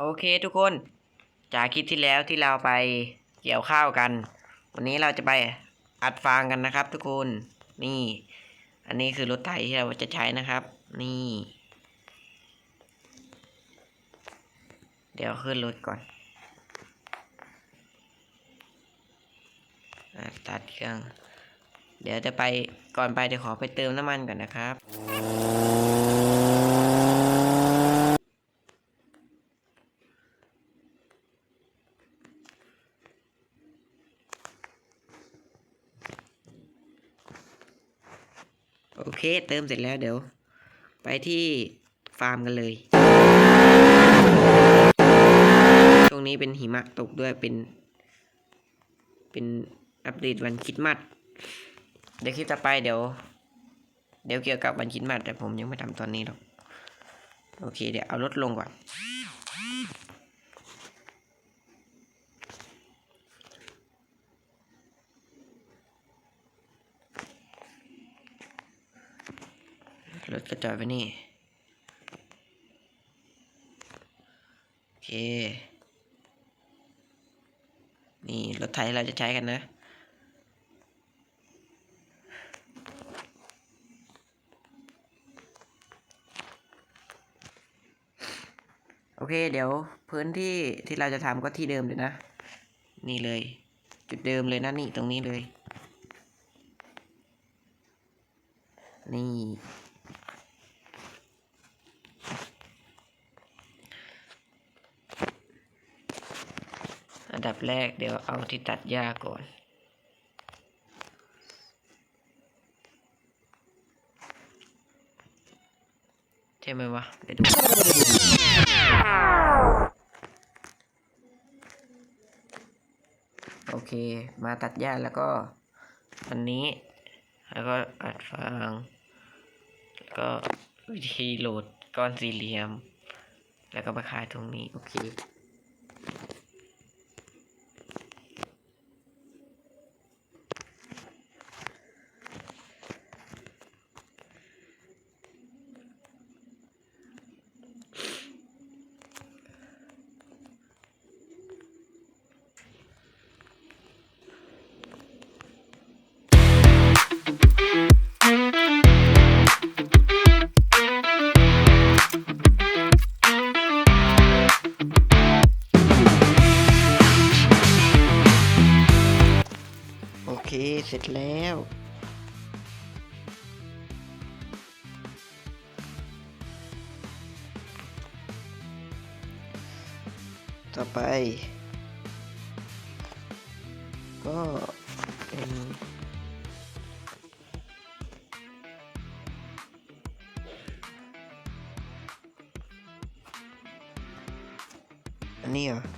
โอเคทุกคน จากคลิปที่แล้วที่เราไปเกี่ยวข้าวกัน วันนี้เราจะไปอัดฟางกันนะครับ ทุกคนนี่ อันนี้คือรถไถที่เราจะใช้นะครับ นี่ เดี๋ยวขึ้นรถก่อนอัดเครื่อง เดี๋ยวจะไปก่อนไปเดี๋ยวขอไปเติมน้ำมันก่อนนะครับ เคเติมเสร็จแล้วเดี๋ยว ไปที่ฟาร์มกันเลย ช่วงนี้เป็นหิมะตกด้วยเป็น เป็นอัปเดตวันคิดมัด เดี๋ยวคลิปต่อไปเดี๋ยว เดี๋ยวเกี่ยวกับวันคิดมัดแต่ผมยังไม่ทำตอนนี้หรอก โอเคเดี๋ยวเอารถลงก่อน ร ถก็จอดไว้นี่ โอเค นี่รถไถเราจะใช้กันนะ โอเค เดี๋ยวพื้นที่ที่เราจะทำก็ที่เดิมเลยนะ นี่เลย จุดเดิมเลยนะนี่ตรงนี้เลยนี่ อันดับแรกเดี๋ยวเอาที่ตัดหญ้าก่อนใช่ไหมวะเดี๋ยวดูโอเค มาตัดหญ้าแล้วก็อันนี้ แล้วก็อัดฟางแล้วก็วิธีโหลดก้อนสี่เหลี่ยม แล้วก็มาคายตรงนี้ โอเค เสร็จแล้ว ต่อไป ก็เป็นอันนี้เหรอโ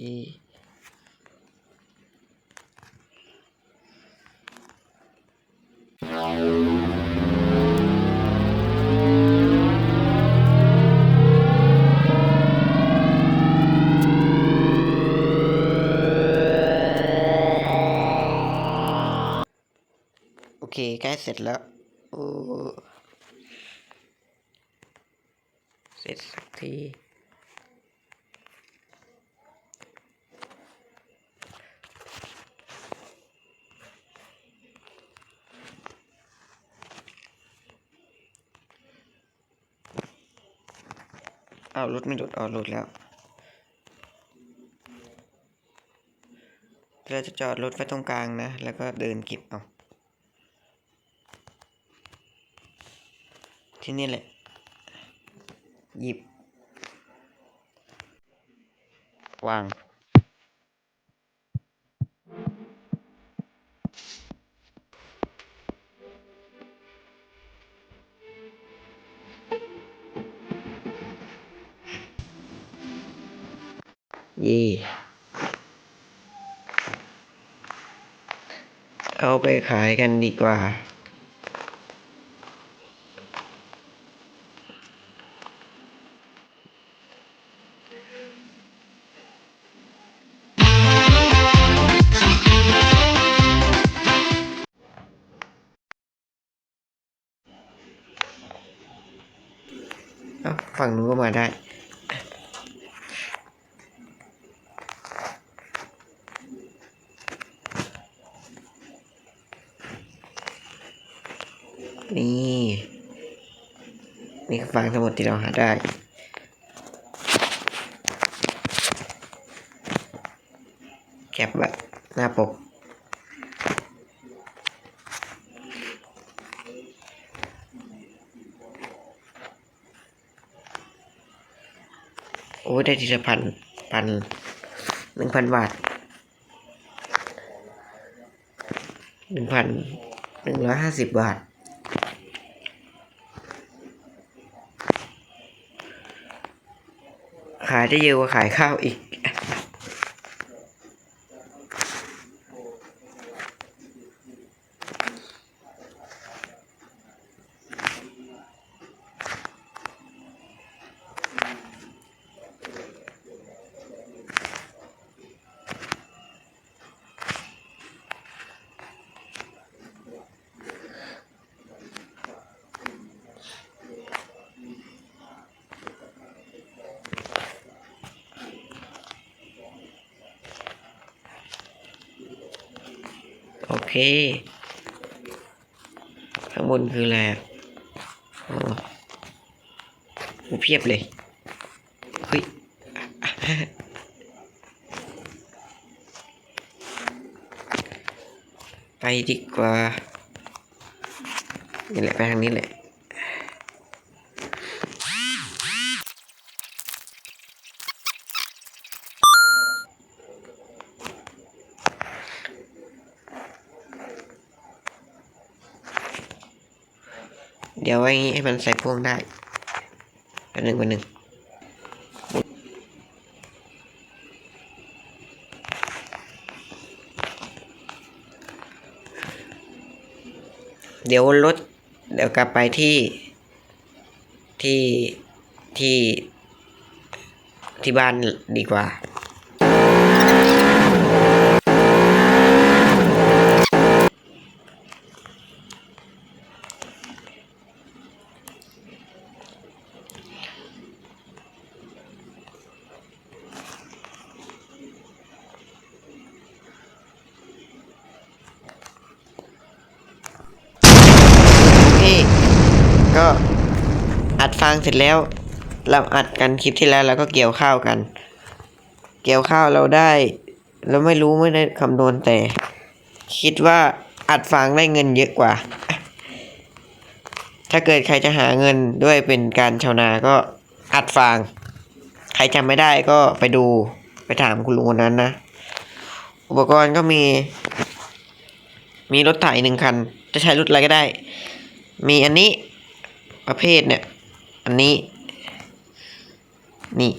โอเคใกล้เสร็จแล้วโอ้เสร็จสักที เอารถไม่หลุดเอาหลุดแล้วเราจะจอดรถไว้ตรงกลางนะ แล้วก็เดินเก็บเอา ที่นี่แหละ หยิบ วาง เย่เอาไปขายกันดีกว่าเอ้าฝั่งนู้นก็มาได้ นี่ นี่คือฟางทั้งหมดที่เราหาได้ แคปแบบหน้าปก โอ้ยได้ทีละพัน พันหนึ่งพันบาทหนึ่งพันหนึ่งร้อยห้าสิบบาท ขายได้เยอะกว่าขายข้าวอีก เค ข้างบนคืออะไรอ๋อผู้เพียบเลย เฮ้ยไปดีกว่านี่แหละไปทางนี้แหละ เดี๋ยวไว้ให้มันใส่พ่วงได้อันหนึ่งวันหนึ่งเดี๋ยวรถเดี๋ยวกลับไปที่ที่ที่ที่บ้านดีกว่า นี่ ก็อัดฟังเสร็จแล้ว เราอัดกันคลิปที่แล้วเราก็เกี่ยวข้าวกัน เกี่ยวข้าวเราได้ เราไม่รู้ไม่ได้คำนวณแต่ คิดว่าอัดฟางได้เงินเยอะกว่า ถ้าเกิดใครจะหาเงินด้วยเป็นการชาวนาก็อัดฟาง ใครจำไม่ได้ก็ไปดูไปถามคุณลุงคนนั้นนะ อุปกรณ์ก็มี มีรถไถหนึ่งคัน จะใช้รถอะไรก็ได้ มีอันนี้ ประเภทเนี่ย อันนี้ นี่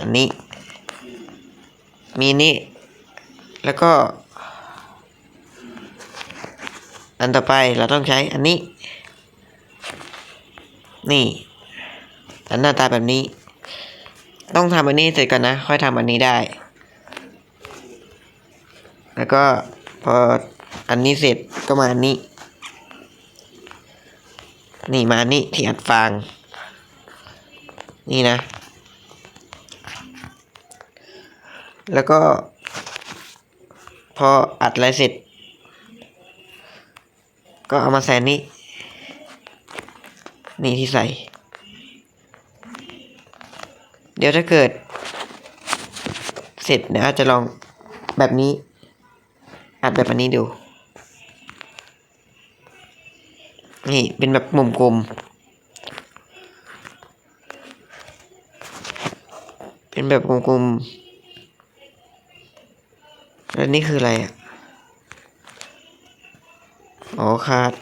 อันนี้ มีนี่แล้วก็ อันต่อไปเราต้องใช้อันนี้ นี่ อันหน้าตาแบบนี้ ต้องทำอันนี้เสร็จก่อนนะ ค่อยทำอันนี้ได้ แล้วก็พออันนี้เสร็จก็มาอันนี้ นี่มานี่ที่อัดฟาง นี่นะ แล้วก็ พออัดอะไรเสร็จ ก็เอามาใส่นี่ นี่ที่ใส่ เดี๋ยวถ้าเกิด เสร็จเดี๋ยวอาจจะลองแบบนี้ อัดแบบนี้ดู นี่เป็นแบบมุมกลม เป็นแบบกลมๆแล้วนี่คืออะไรอะ อ๋อคาด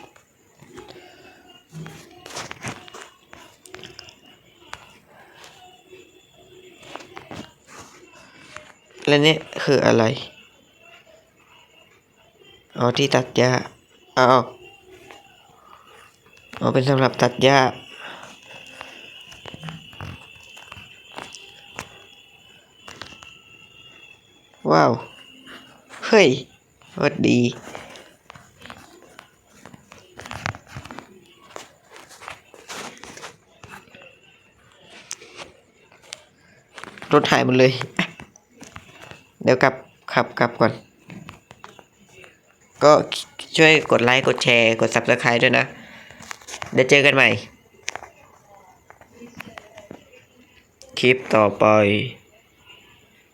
แล้วนี่คืออะไร อ๋อที่ตัดหญ้าเอาอ อกอ๋อเป็นสำหรับตัดหญ้าว้าว เฮ้ยโคตรดี รถหายหมดเลย เดี๋ยวกลับขับกลับก่อน ก็ช่วยกดไลค์ กดแชร์ กด subscribe ด้วยนะ เดี๋ยวเจอกันใหม่ คลิปต่อไป